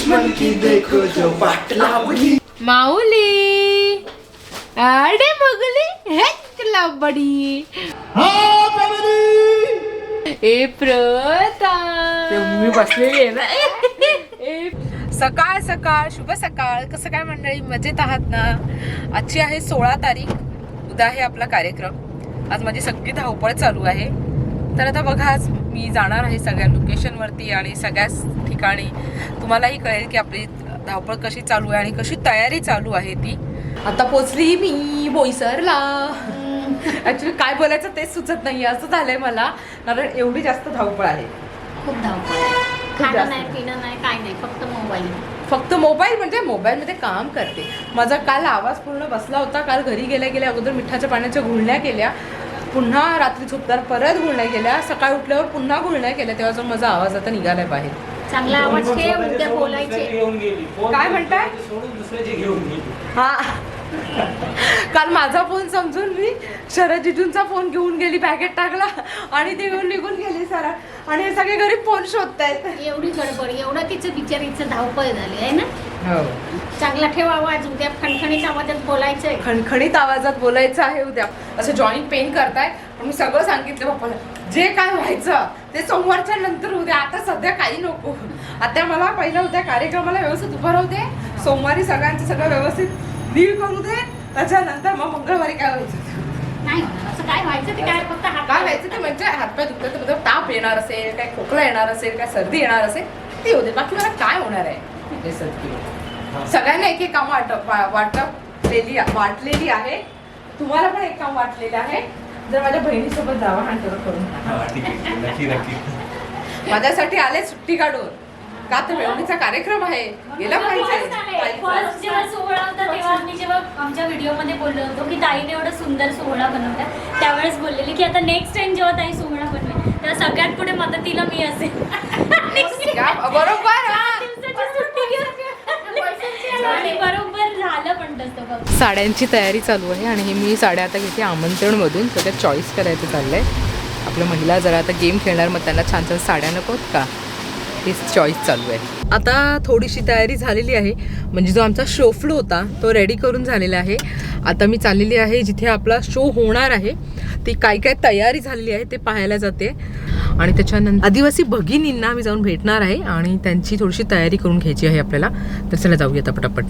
दुश्मन की देखो जो बाट लावली माऊली अरे बघली हे लबडी ए प्रता मी बसलेली आहे ना? ए, सकाळ सकाळ शुभ सकाळ. कसं काय मंडळी? मजेत आहात ना? आजची आहे सोळा तारीख. उद्या आहे आपला कार्यक्रम. आज माझी सगळी धावपळ चालू आहे. तर आता बघा आज मी जाणार आहे सगळ्या लोकेशनवरती आणि सगळ्याच ठिकाणी. तुम्हालाही कळेल की आपली धावपळ कशी चालू आहे आणि कशी तयारी चालू आहे ती. आता पोचली मी बोईसरला. ऍक्च्युली काय बोलायचं तेच सुचत नाही असं झालंय मला. कारण एवढी जास्त धावपळ आहे. खूप धावपळ आहे. खूप खाणं जास्त. नाही पिणं नाही काय नाही फक्त मोबाईल फक्त मोबाईल म्हणजे मोबाईलमध्ये काम करते. माझा काल आवाज पूर्ण बसला होता. काल घरी गेल्या गेल्या अगोदर मिठाच्या पाण्याच्या गुळण्या केल्या. पुन्हा रात्री झोपताना परत गुळण्या केल्या. सकाळी उठल्यावर पुन्हा गुळण्या केल्या. तेव्हा जो माझा आवाज आता निघालाय बाहेर. चांगला आवाज ठेव उद्या बोलायचे. काय म्हणताय? हा. काल माझा फोन समजून मी शरद जिजूंचा फोन घेऊन गेली बॅगेत टाकला आणि ते घेऊन निघून गेली सरा. आणि हे सगळे घरी फोन शोधतायत. एवढी गडबड एवढं तिचं बिचारीचं धावपळ झाली आहे ना? हो. चांगला ठेव आवाज उद्या खणखणीत आवाजात बोलायचंय. खणखणीत आवाजात बोलायचं आहे उद्या. असं जॉईंट पेन करताय पण मी सगळं सांगितलं पप्पाला जे काय व्हायचं ते सोमवारच्या नंतर उद्या. आता सध्या काही नको. आता मला पहिलं उद्या कार्यक्रमाला व्यवस्थित उभं राहू दे. सोमवारी सगळ्यांचं सगळं व्यवस्थित डील करू दे. त्याच्यानंतर मग मंगळवारी काय व्हायचं? ते. नाही होणार असं काय व्हायचं ते काय? फक्त हात काय व्हायचं ते म्हणजे हातपाय दुखतात तर मतलब ताप येणार असेल काय खोकला येणार असेल काय सर्दी येणार असेल ते होते बाकी मला काय होणार आहे? हे सगळं. सगळ्यांना एक एक काम वाटप वा- वाटपलेली वाटलेली आहे. तुम्हाला पण एक काम वाटलेलं आहे. जर माझ्या बहिणीसोबत जावा हा तेवढं करून. माझ्यासाठी आले सुट्टी काढून. का तर मेवणीचा कार्यक्रम आहे. गेला फर्स्ट पाहिजे. जेव्हा सोहळा होता तेव्हा मी जेव्हा आमच्या व्हिडिओमध्ये बोललो होतो की ताईने एवढा सुंदर सोहळा बनवला. त्यावेळेस बोललेली की आता नेक्स्ट टाइम जेव्हा ताई सोहळा बनवेल तेव्हा सगळ्यात पुढे मदतीला मी असेल क्या- बरोबर हा. दिवसाची सुट्टी घेऊन आणि बरोबर झालं पण तसं बघ साड्यांची तयारी चालू आहे आणि हे मी साड्या आता घेते आमंत्रणमधून. तर त्या चॉईस करायचं चाललंय. आपल्या महिला जरा आता गेम खेळणार मग त्यांना छान छान साड्या नकोत का? हेच चॉईस चालू आहे. आता थोडीशी तयारी झालेली आहे. म्हणजे जो आमचा शो फ्लो होता तो रेडी करून झालेला आहे. आता मी चाललेली आहे जिथे आपला शो होणार आहे. ती काय काय तयारी झालेली आहे ते पाहायला जाते. आणि त्याच्यानंतर आदिवासी भगिनींना आम्ही जाऊन भेटणार आहे आणि त्यांची थोडीशी तयारी करून घ्यायची आहे आपल्याला. तर चला जाऊया आता पटापट.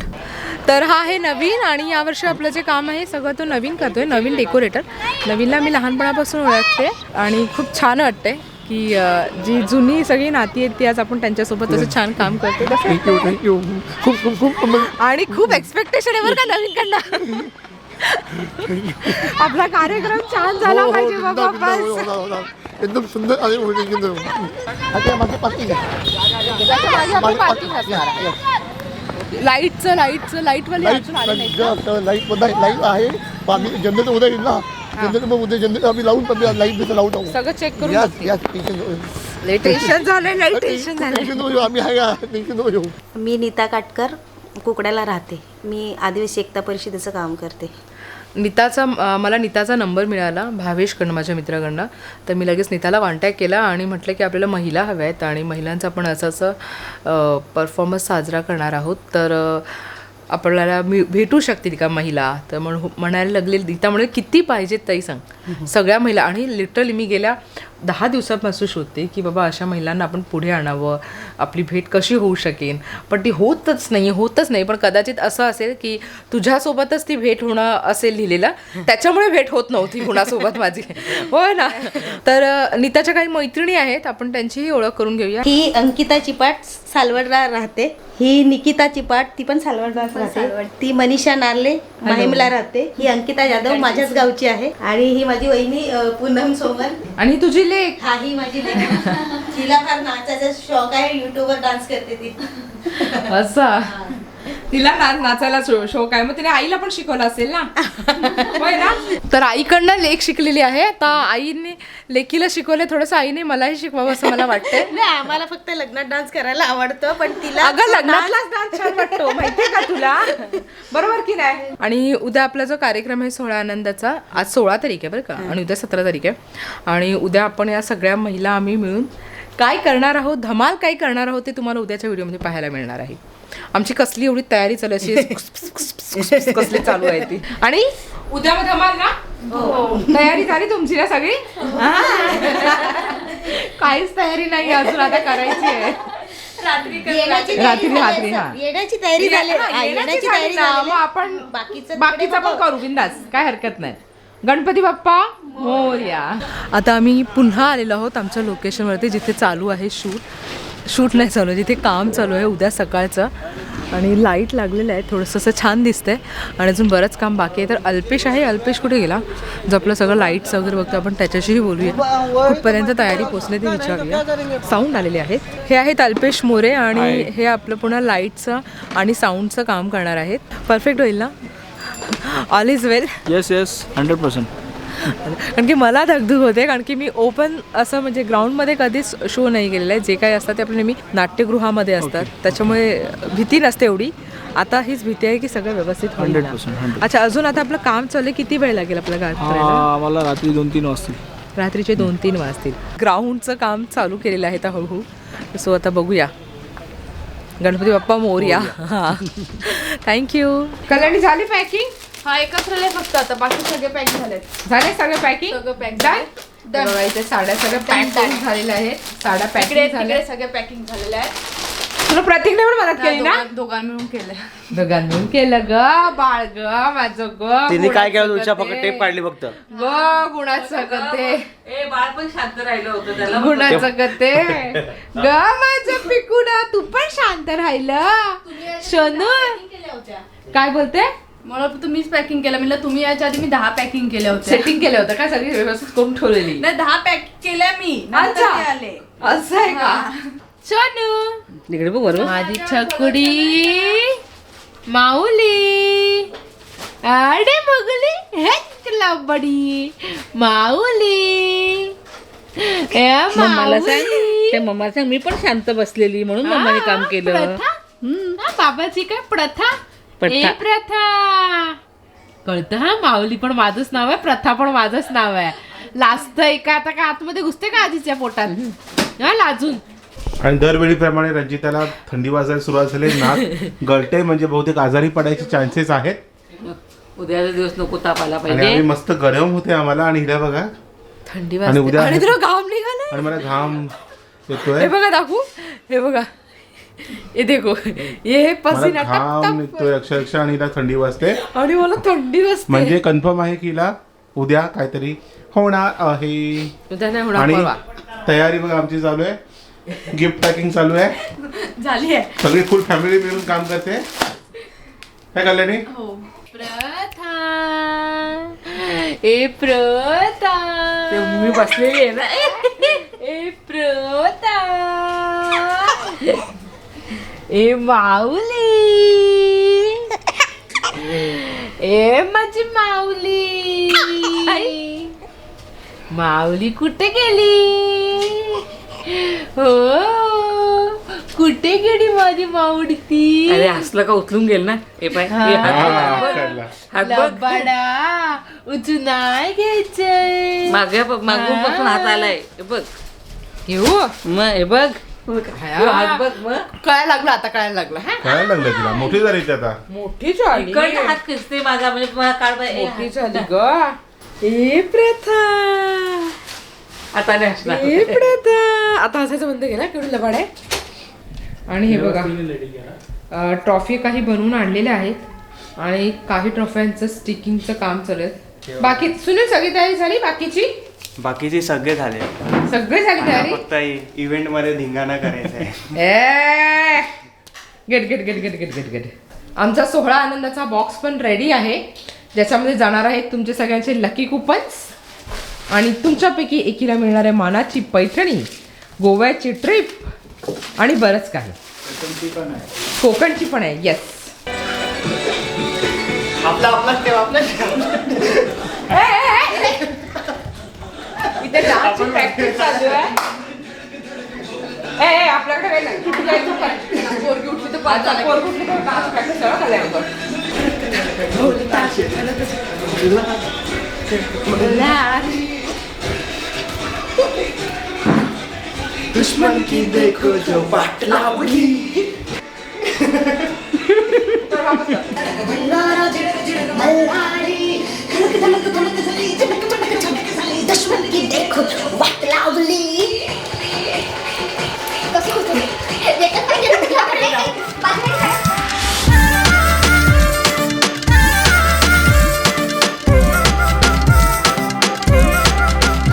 तर हा आहे नवीन आणि यावर्षी आपलं जे काम आहे सगळं तो नवीन करतोय नवीन डेकोरेटर. नवीनला मी लहानपणापासून ओळखते आणि खूप छान वाटते की जी जुनी सगळी नाती आहेत ती आज आपण त्यांच्यासोबत असं छान काम करतो थँक्यू थँक्यू खूप खूप खूप आणि खूप एक्सपेक्टेशन आहे बरं का नवीन कडनं आपला कार्यक्रम छान झाला हो, हो, पाहिजे सुंदर, बाबा बस. होणार. एकदम सुंदर आणि होईल एकदम आता माझी पार्टी त्याच्यामागे आपली parking असणार. लाईटचं लाईटचं लाईटवाली अजून आली नाही का? लाइट लाइट आहे. पण आम्ही जनरेटर उद्या येईल ना. जनरेटर मग उद्या जनरेटर आम्ही लावून पण लाइट बिल लावून टाकू. सगळं चेक करून बघते. यास टेन्शन टेन्शन झालंय लय टेन्शन झालंय. टेन्शन नको घेऊ, आम्ही आहे का टेन्शन नको घेऊ मी नीता काटकर कुकड्याला राहते. मी आदिवासी एकता परिषदेचं काम करते. नीताचा मला नीताचा नंबर मिळाला भावेशकडनं माझ्या मित्राकडनं. तर मी लगेच नीताला कॉन्टॅक्ट केला आणि म्हटलं की आपल्याला महिला हव्या आहेत आणि महिलांचा आपण असं असं परफॉर्मन्स साजरा करणार आहोत. तर आपल्याला मी भेटू शकतील का महिला? तर म्हण म्हणायला लागले नीता म्हणे किती पाहिजेत ताई सांग. सगळ्या महिला आणि लिटरली मी गेल्या दहा दिवसापासून शोधते की बाबा अशा महिलांना आपण पुढे आणावं आपली भेट कशी होऊ शकेन? पण ती होतच नाही होतच नाही. पण कदाचित असं असेल की तुझ्यासोबतच ती भेट होणं असेल लिहिलेलं त्याच्यामुळे भेट होत नव्हती कुणासोबत माझी. होय ना? तर नीताच्या काही मैत्रिणी आहेत आपण त्यांचीही ओळख करून घेऊया. ही अंकिता चिपाट सालवडला राहते. ही निकिता चिपाट ती पण सालवडला राहते. ती मनीषा नार्ले माहीमला राहते. ही अंकिता जाधव माझ्याच गावची आहे. आणि ही माझी वहिनी पूनम सोमन. आणि तुझी लेख. हा ही माझी बहीण. तिला फार नाचायचा शौक आहे युट्यूबवर डान्स करते ती. असा. तिला ना नाचायला शौक आहे. मग तिने आईला पण शिकवलं असेल ना? होय ना? तर आईकडनं लेख शिकलेली आहे. आता आईने लेकीला शिकवले थोडंसं आईने मलाही शिकवावं असं मला वाटतंय. नाही आम्हाला फक्त लग्नात डान्स करायला आवडतो पण तिला अगं लग्नातलाच डान्स छान वाटतो. माहितीये का तुला? बरोबर की नाही? आणि उद्या आपला जो कार्यक्रम आहे सोळा आनंदाचा आज सोळा तारीख आहे बरं का? आणि उद्या सतरा तारीख आहे. आणि उद्या आपण या सगळ्या महिला आम्ही मिळून काय करणार आहोत? धमाल काय करणार आहोत ते तुम्हाला उद्याच्या व्हिडिओमध्ये पाहायला मिळणार आहे. आमची कसली एवढी तयारी चालू आहे, अशी कसली चालू आहे ती. आणि उद्या मग धमाल ना? तयारी झाली तुमची ना सगळी? काहीच तयारी नाही अजून आता करायची आहे. रात्री तयारी रात्री हा. येण्याची तयारी झाली हा, हा, येण्याची तयारी मग आपण बाकीचं पण करू बिंदास. काय हरकत नाही. गणपती बाप्पा मोर्या. आता आम्ही पुन्हा आलेलो आहोत आमच्या लोकेशनवरती जिथे चालू आहे शूट. शूट नाही चालू आहे. जिथे काम चालू आहे उद्या सकाळचं. आणि लाइट लागलेलं आहे. थोडंसं असं छान दिसतंय. आणि अजून बरंच काम बाकी आहे. तर अल्पेश आहे. अल्पेश कुठे गेला? जो आपलं सगळं लाईट्स वगैरे बघतो आपण त्याच्याशीही बोलूया. कुठपर्यंत तयारी पोचले ते विचारूया. साऊंड आलेले आहेत. हे आहेत अल्पेश मोरे आणि हे आपलं पुन्हा लाईटचं आणि साऊंडचं काम करणार आहेत. परफेक्ट होईल ना? All is well yes yes hundred percent कारण की मला धगधग होते कारण की मी ओपन असं म्हणजे ग्राउंडमध्ये कधीच शो नाही केलेला आहे. जे काही असतात ते आपले नेहमी नाट्यगृहामध्ये असतात. त्याच्यामुळे भीती नसते एवढी. आता हीच भीती आहे की सगळं व्यवस्थित हंड्रेड. पर्सेंट अच्छा अजून आता आपलं काम चालू आहे. किती वेळ लागेल आपलं काम करायला? आम्हाला रात्री दोन तीन वाजतील. रात्रीचे दोन तीन वाजतील. ग्राउंडचं काम चालू केलेलं आहे आता हळूहळू. सो आता बघूया. गणपती बाप्पा मोर्या. हां. थँक्यू कल्याणी झाली पॅकिंग हा एकच राहिले फक्त आता बाकी सगळे पॅक झाले झाले सगळे पॅकिंग सगळं pack डन Done. बघा इथे साड्या सगळ्या पॅक झालेल्या आहेत. साड्या तिकडे पॅकिंग झाल्या. तिकडे सगळे पॅकिंग झालेले आहेत. तुला प्रतीकने पण मदत केली ना? दोघां- दोघां मिळून केले दोघांनी मिळून केलं ग बाळ ग माझं ग तिने काय केलं? ग फक्त. टेप काढली फक्त. ग गुणाचं ग ते. बाळ पण शांत राहिलं होतं त्याला गुणाचं ग ते. ग माझं पिकुना तू पण शांत राहिलं. शनू. काय बोलते? मला तुम्हीच पॅकिंग केलं. म्हणलं तुम्ही याच्या आधी मी दहा पॅकिंग केल्या होत्या. सेटिंग केलं होतं का सगळी व्यवस्थित करून ठेवलेली. नाही दहा पॅक केल्या मी. नंतर अच्छा. ते आले. असं आहे का? शनू इकडे बघ बरोबर माझी छकुडी माऊली. अडे बघली हे लबडी माऊली. ए मम्माला सांग. माऊली. ते मम्माला सांग. मी पण शांत बसलेली म्हणून मम्माने काम केलं. प्रथा? हा, बाबाची काय प्रथा? प्रथा. ए प्रथा! कळतं हा माऊली पण माझंच नाव आहे प्रथा पण माझंच नाव आहे. लाजत का आता का आतमध्ये घुसते का आधीच्या पोटात? हा लाजून. आणि दरवेळीप्रमाणे रंजिताला थंडी वाजायला सुरुवात झाली नाक गळते म्हणजे बहुतेक आजारी पडायचे चान्सेस आहेत. उद्याचा दिवस नको ताप आला आणि आम्ही पाहिजे मस्त गरम होते आम्हाला आणि हिला बघा. थंडी आणि वाजते. उद्या- आणि तुला घाम निघाला आणि मला घाम हे येतोय बघा दाखवू. हे बघा. हे देखो ये हे पसीना टप टप. निघतोय अक्षरशः आणि हिला थंडी वाजते. आणि मला थंडी वाजते. म्हणजे कन्फर्म आहे की हिला उद्या काहीतरी होणार आहे. उद्या नाही होणार आणि परवा. तयारी बघा आमची चालू आहे. गिफ्ट पॅकिंग चालू आहे. झाली आहे. सगळी फुल फॅमिली मिळून काम करते. काय कल्याणी. हो प्रथा. ए प्रथा. मी बसलेली आहे ना. ए प्रथा. ए माऊली. ए माझी माऊली. माऊली कुठे गेली? हो. कुठे गेली माझी माऊली? ती अरे हसलं का? उचलून गेल ना? हे पाय हे. हात बघ, हात बघ. कळला. हात बघ. लबाडा. उचून नाही घ्यायचंय मागे मागून पासून हात आलाय. हे बघ. घेऊ. मग हे बघ. हे कळायला लागलं आता कळायला लागलं हा? कळायला लागलं तिला. मोठी झाली ती आता. मोठी झाली. इकडनं हात खेचते माझा म्हणजे मला काढ बाई. ए, मोठी झाली ग. ए प्रथा. आता नाही ए प्रथा. आता हसायचं बंद केला केवढं लबाड? आहे आणि हे बघा. ट्रॉफी काही बनवून आणलेल्या आहेत. आणि काही ट्रॉफ्यांचं स्टिकिंगचं काम चालू आहे. बाकी सुनील सगळी तयारी झाली? बाकीची? बाकीचे सगळे झाले. सगळी झाली तयारी फक्त इव्हेंटमध्ये धिंगाणा करायचा आहे. ए. गेट गेट गेट गेट गेट गेट गेट आमचा सोहळा आनंदाचा बॉक्स पण रेडी आहे. ज्याच्यामध्ये जाणार आहेत तुमचे सगळ्यांचे लकी कुपन्स आणि तुमच्यापैकी एकीला मिळणार आहे मानाची पैठणी गोव्याची ट्रिप आणि बरंच काही. कोकणची पण आहे. येस इथे डान्सची प्रॅक्टिस चालू आहे ए, ए, आपल्याकडे काही नाही. कुठे जायचं पण. पोरगी उठली तर पाच झाले. पोरगी उठली तर डान्स प्रॅक्टिस सगळं झालंय अगोदर. दुश्मन की देखो जो वाट लावली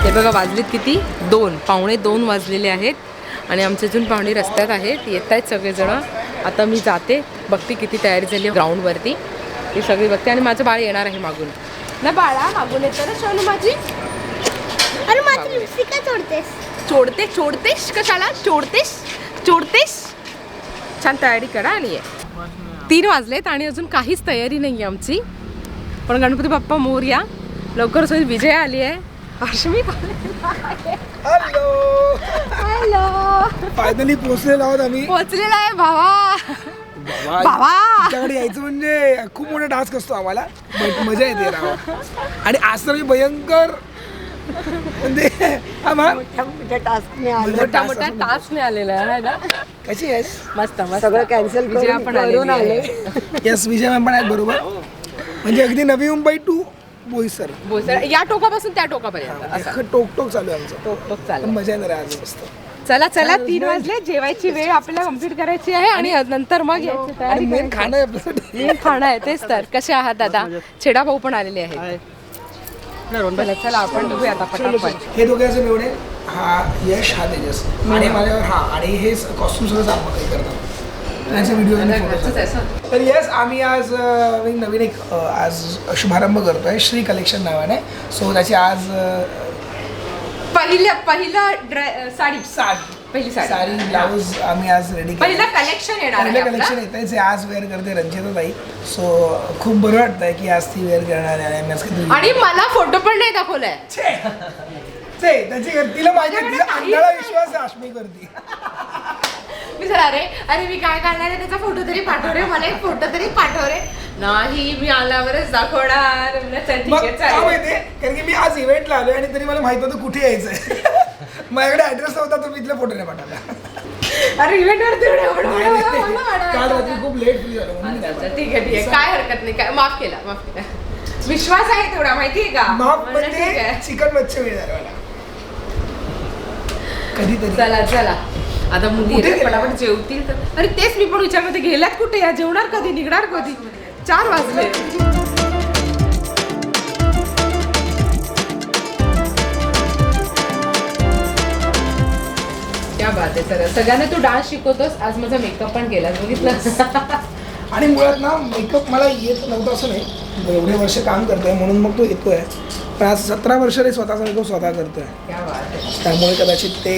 हे बघा वाजलेत किती? दोन. पावणे दोन वाजलेले आहेत आणि आमचे अजून पाहुणे रस्त्यात आहेत. येत आहेत सगळेजण. आता मी जाते. बघते किती तयारी झाली ग्राउंडवरती ती सगळी बघते आणि माझं बाळ येणार आहे मागून. ना बाळा मागून येतं ना सोनू माझी? अरे माझी लिपस्टिक का चोडतेस चोडते चोडतेस कशाला? चोडतेस चोडतेस छान तयारी करा आणि ये. तीन वाजलेत आणि अजून काहीच तयारी नाही आहे आमची. पण गणपती बाप्पा मोरया लवकरच होईल विजय आली आहे. अश्मी हॅलो. फायनली पोहोचलेलो आहोत आम्ही. पोचलेला आहे भावा. बाबा तुमच्याकडे यायचं म्हणजे खूप मोठा टास्क असतो आम्हाला. मजा येते राव आणि आज तर मी भयंकर म्हणजे हा मा- मोठा मोठा task मोठा असतो. टास्क आलेला आहे ना? कशी आहेस? मस्त मस्त. सगळं कॅन्सल विजय पण आलेली आहे. येस विजय मॅम पण आहेत बरोबर. म्हणजे अगदी नवी मुंबई टू बोईसर. बोलसर या टोकापासून त्या टोकापर्यंत असं. टोक टोक चालू आहे आमचं. टोक टोक पण चालेल मजा येणार आहे आज मस्त. चला चला तीन वाजले. जेवायची वेळ आपल्याला कंप्लीट करायची आहे आणि नंतर मग यायची आणि तयारी मेन करायची. खाणं आहे आपल्यासाठी. मेन खाणं आहे तेच तर. कसे आहात दादा? छेडा भाऊ पण आलेले आहेत. चला चला आपण बघूया आता पटापट. हे दोघे असे मिळवणे हा यश हा तेजस. आणि माझ्यावर हा आणि हे कॉस्ट्युम सगळं करतात. त्यांचे व्हिडिओ. तर येस आम्ही आज अ, एक नवीन एक अ, आज शुभारंभ करतोय. श्री कलेक्शन नावाने. सो त्याची आज अ, पहिलं पहिलं ड्रे- साडी. साडी. पहिली साडी. साडी ब्लाऊज आम्ही आज रेडी पहिलं कलेक्शन येणार आहे पहिलं आपलं. कलेक्शन येत आहे जे आज वेअर करते रंजिता ताई सो खूप बरं वाटतंय की आज ती वेअर करणार आहे. आणि आज कधी- आणि मला फोटो पण नाही दाखवलाय. छे! ते त्याची तिला आहे, तिला माझ्याकडे काहीच विश्वास आहे अश्मी करती. मी सर अरे अरे मी काय करणार आहे? त्याचा फोटो तरी पाठव रे मला एक फोटो तरी पाठव रे. नाही मी आल्यावरच दाखवणार. म्हणलं, चल ठीक मग आहे काय चालेल माहितीये कारण की मी आज इव्हेंटला आलोय आणि तरी मला माहीत होतं कुठे यायचंय. माझ्याकडे ऍड्रेस नव्हता मी इथले फोटो नाही पाठवला. अरे इव्हेंट वरती एवढं एवढं एवढं एवढं एवढं काल. रात्री खूप लेट फ्री झालो म्हणून अच्छा, नाही अच्छा, ठीक आहे ठीक आहे. काय हरकत नाही. काय माफ केला माफ केला. विश्वास आहे तेवढा माहितीये का? म्हणलं, ठीक म्हणजे आहे. चिकन मच्छी मिळणार मला. कधीतरी. चला चला. आता मुली कुठे गेल्या? पटापट जेवतील तर अरे तेच मी पण विचार करते गेल्यात कुठे? या जेवणार कधी? निघणार कधी? चार वाजले. बात आहे सर सगळ्यांना तू डान्स शिकवतोस आज माझा मेकअप पण केला बघितलं आणि मुळात ना मेकअप मला येत नव्हतं असं नाही. एवढे वर्ष काम करतोय म्हणून मग तो येतोय पण आज सतरा वर्षाने स्वतःचा मेकअप स्वतः करतोय. क्या बात आहे. त्यामुळे कदाचित ते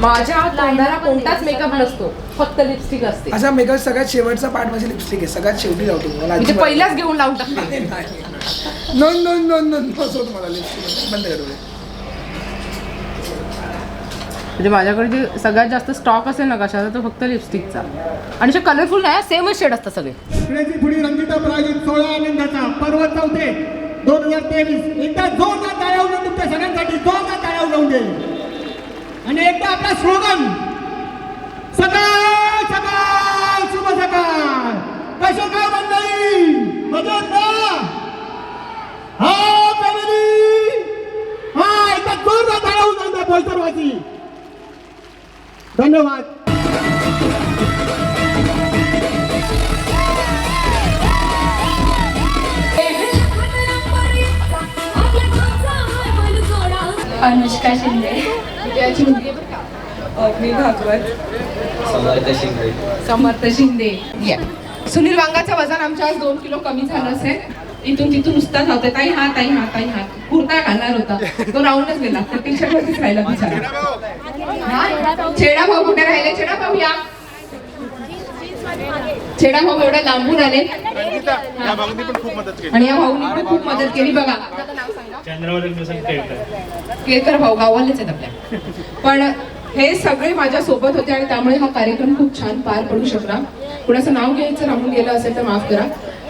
माझ्या तोंडाला कोणताच मेकअप नसतो. फक्त लिपस्टिक असते. असा मेकअप सगळ्यात शेवटचा पार्ट म्हणजे लिपस्टिक आहे. सगळ्यात शेवटी लावतो मला म्हणजे अजिबात- पहिलाच घेऊन लावून टाकते नाही, नाही. नो नो नो नो नोच होत मला लिपस्टिक बंद करू. म्हणजे माझ्याकडे जे सगळ्यात जास्त स्टॉक असेल ना कशाचा तो फक्त लिपस्टिकचा आणि जे कलरफुल नाही सेमच शेड असतात सगळे. पुण्याची पुढील रंजिता पराजित सोळा आनंदाचा पर्व चौथे दोन हजार तेवीस. एकदा जोरदार टाळ्या उडवून तुमच्या सगळ्यांसाठी जोरदार टाळ्या उडवून दे आणि एकदा आपला स्लोगन सकाळ सकाळ शुभ सकाळ. कसं काय मंडळी मजेत ना? हा फॅमिली हा एकदा जोरदार टाळ्या उडवून द्या बोलतरवाची धन्यवाद. अनुष्का शिंदे. भागवत. समर्थ शिंदे. या. सुनील वांगाचं वजन आमच्या आज दोन किलो कमी झालं असेल इथून तिथून नुसता धावते ताई हा ताई हा ताई हा कुर्ता घालणार होता. तो राहूनच गेला. तर टी शर्ट वरतीच राहिला बिचारा. हा? छेडा भाऊ कुठे राहिले? छेडा भाऊ या. छेडा भाऊ एवढे लांबून आले. आणि या भाऊनी पण खूप मदत केली बघा. केळकर भाऊ गावालेच आहेत आपल्या. पण हे सगळे माझ्या सोबत होते आणि त्यामुळे हा कार्यक्रम खूप छान पार पडू शकला. कुणाचं नाव घ्यायचं राहून गेलं असेल तर माफ करा.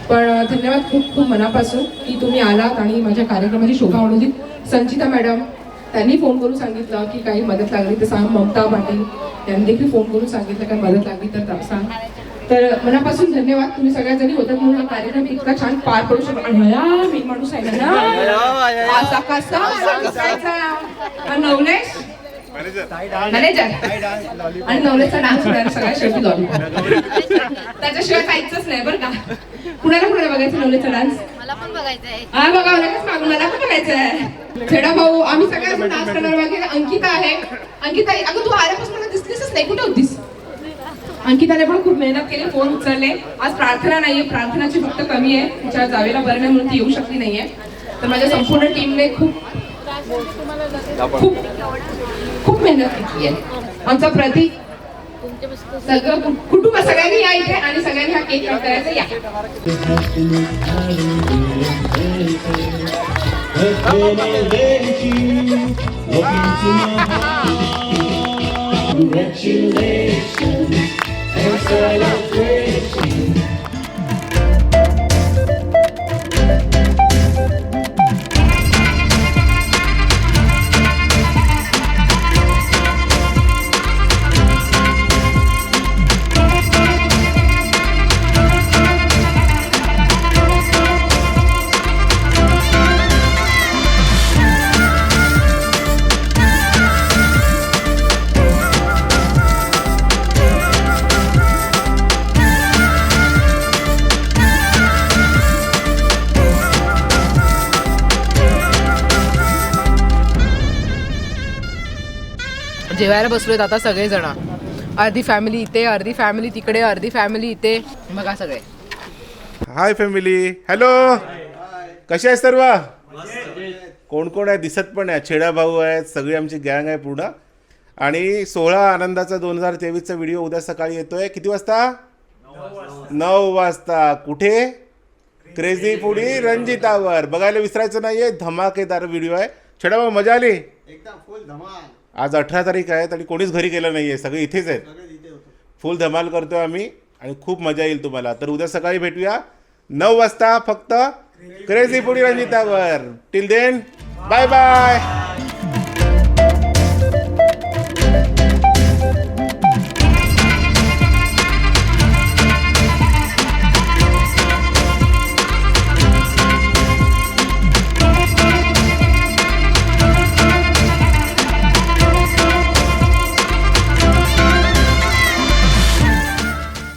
पण धन्यवाद खूप खूप मनापासून की तुम्ही आलात आणि माझ्या कार्यक्रमाची शोभा दिली. संचिता मॅडम त्यांनी फोन करून सांगितलं की काही मदत लागली तर सांग ममता पाटील. त्यांनी देखील फोन करून सांगितलं काही मदत लागली तर सांग. तर मनापासून धन्यवाद. तुम्ही सगळ्याजणी होतात म्हणून हा कार्यक्रम इतका छान पार पडू शकतो मी माणूस आहे ना. नवलेश? मॅनेजर आणि नवलेचा डान्स होणार सगळ्या शेवटी लॉलीपॉप. त्याच्याशिवाय काहीच नाही बरं का. कुणाला कुणाला बघायचं नवलेचा डान्स मला पण बघायचं आहे हा बघा लगेच मागून मला पण बघायचं आहे छेडा भाऊ आम्ही सगळे डान्स करणार. अंकिता आहे. अंकिता अगं तू आल्यापासून मला दिसलीसच नाही. कुठे होतीस? अंकिताने पण खूप मेहनत केली फोन उचलले. आज प्रार्थना नाहीये प्रार्थनाची फक्त कमी आहे. तिच्या जावेला बरं नाही म्हणून ती येऊ शकली नाहीये. तर माझ्या संपूर्ण टीमने खूप खूप खूप मेहनत केली आहे. आमचा प्रतीक सगळं कुटुंब सगळ्यांनी या इथे आणि सगळ्यांनी हा केक कट करायचा. या. Celebrating जेवायला बसलोय आता सगळेजण. अर्धी फॅमिली इथे अर्धी फॅमिली तिकडे अर्धी फॅमिली इथे. बघा सगळे. हाय फॅमिली हॅलो कसे आहे सर्व? कोण कोण आहे? दिसत पण आहे. छेडा भाऊ आहेत. सगळी आमची गँग आहे पूर्ण. आणि सोळा आनंदाचा दोन हजार तेवीसचा व्हिडिओ उद्या सकाळी येतोय. किती वाजता? नऊ वाजता. कुठे? क्रेझी पुडी रंजितावर बघायला विसरायचं नाहीये. धमाकेदार व्हिडिओ आहे. छेडा भाऊ मजा आली? एकदम फुल धमाल. आज अठरा तारीख आहे आणि कोणीच घरी गेलं नाहीये सगळे इथेच आहेत. फुल धमाल करतोय आम्ही आणि खूप मजा येईल तुम्हाला. तर उद्या सकाळी भेटूया. नऊ वाजता फक्त क्रेझी पुडी रंजितावर. Till then bye bye